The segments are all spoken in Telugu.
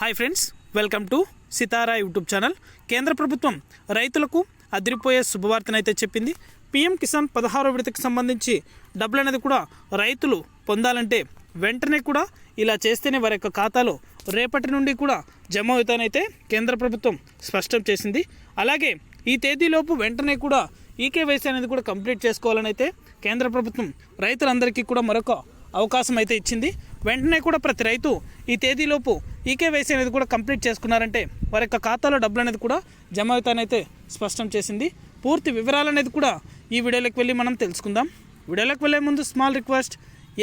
Hi friends welcome to Sitara YouTube channel. కేంద్ర ప్రభుత్వం రైతులకు అదిరిపోయే శుభవార్తనైతే చెప్పింది. పీఎం కిసాన్ పదహారో విడతకు సంబంధించి డబ్బులు అనేది కూడా రైతులు పొందాలంటే వెంటనే కూడా ఇలా చేస్తేనే వారి యొక్క ఖాతాలో రేపటి నుండి కూడా జమ అవుతానైతే కేంద్ర ప్రభుత్వం స్పష్టం చేసింది. అలాగే ఈ తేదీలోపు వెంటనే కూడా ఈకేవైసీ అనేది కూడా కంప్లీట్ చేసుకోవాలని అయితే కేంద్ర ప్రభుత్వం రైతులందరికీ కూడా మరొక అవకాశం అయితే ఇచ్చింది. వెంటనే కూడా ప్రతి రైతు ఈ తేదీలోపు ఈకేవైసీ అనేది కూడా కంప్లీట్ చేసుకున్నారంటే వారి యొక్క ఖాతాలో డబ్బులు అనేది కూడా జమ అవుతానైతే స్పష్టం చేసింది. పూర్తి వివరాలు అనేది కూడా ఈ వీడియోలోకి వెళ్ళి మనం తెలుసుకుందాం. వీడియోలోకి వెళ్ళే ముందు స్మాల్ రిక్వెస్ట్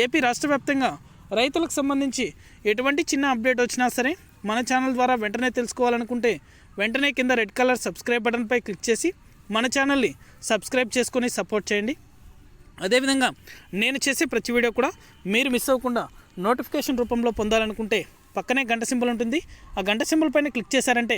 ఏపీ రాష్ట్ర వ్యాప్తంగా రైతులకు సంబంధించి ఎటువంటి చిన్న అప్డేట్ వచ్చినా సరే మన ఛానల్ ద్వారా వెంటనే తెలుసుకోవాలనుకుంటే వెంటనే కింద రెడ్ కలర్ సబ్స్క్రైబ్ బటన్పై క్లిక్ చేసి మన ఛానల్ని సబ్స్క్రైబ్ చేసుకొని సపోర్ట్ చేయండి. అదేవిధంగా నేను చేసే ప్రతి వీడియో కూడా మీరు మిస్ అవ్వకుండా నోటిఫికేషన్ రూపంలో పొందాలనుకుంటే పక్కనే గంట సింబల్ ఉంటుంది. ఆ గంట సింబల్ పైన క్లిక్ చేశారంటే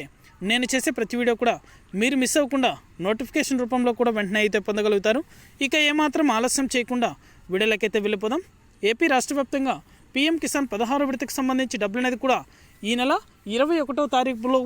నేను చేసే ప్రతి వీడియో కూడా మీరు మిస్ అవ్వకుండా నోటిఫికేషన్ రూపంలో కూడా వెంటనే అయితే పొందగలుగుతారు. ఇక ఏమాత్రం ఆలస్యం చేయకుండా వీడియోలకైతే వెళ్ళిపోదాం. ఏపీ రాష్ట్ర వ్యాప్తంగా పీఎం కిసాన్ పదహారు విడతకు సంబంధించి డబ్బులు అనేది కూడా ఈ నెల ఇరవై ఒకటో తారీఖులో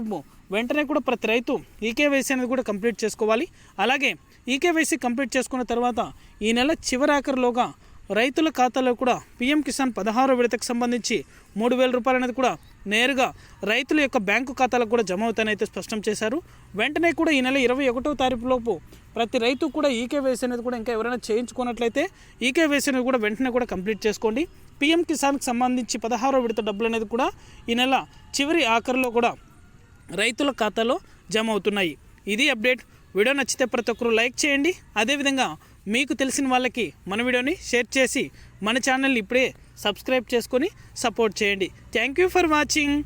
వెంటనే కూడా ప్రతి రైతు ఈకేవైసీ అనేది కూడా కంప్లీట్ చేసుకోవాలి. అలాగే ఈకేవైసీ కంప్లీట్ చేసుకున్న తర్వాత ఈ నెల చివరాఖరులోగా రైతుల ఖాతాలో కూడా పీఎం కిసాన్ పదహారు విడతకు సంబంధించి మూడు వేల రూపాయలు అనేది కూడా నేరుగా రైతుల యొక్క బ్యాంకు ఖాతాలకు కూడా జమ అవుతానైతే స్పష్టం చేశారు. వెంటనే కూడా ఈ నెల ఇరవై ఒకటో తారీఖు లోపు ప్రతి రైతు కూడా ఈకేవైసీ అనేది కూడా ఇంకా ఎవరైనా చేయించుకున్నట్లయితే ఈకేవైసీ అనేది కూడా వెంటనే కూడా కంప్లీట్ చేసుకోండి. పీఎం కిసాన్కి సంబంధించి పదహారో విడత డబ్బులు అనేది కూడా ఈ నెల చివరి ఆఖరిలో కూడా రైతుల ఖాతాలో జమ అవుతున్నాయి. ఇది అప్డేట్. వీడియో నచ్చితే ప్రతి ఒక్కరు లైక్ చేయండి. అదేవిధంగా మీకు తెలిసిన వాళ్ళకి మన వీడియోని షేర్ చేసి మన ఛానల్ని ఇప్పుడే సబ్స్క్రైబ్ చేసుకొని సపోర్ట్ చేయండి. Thank you for watching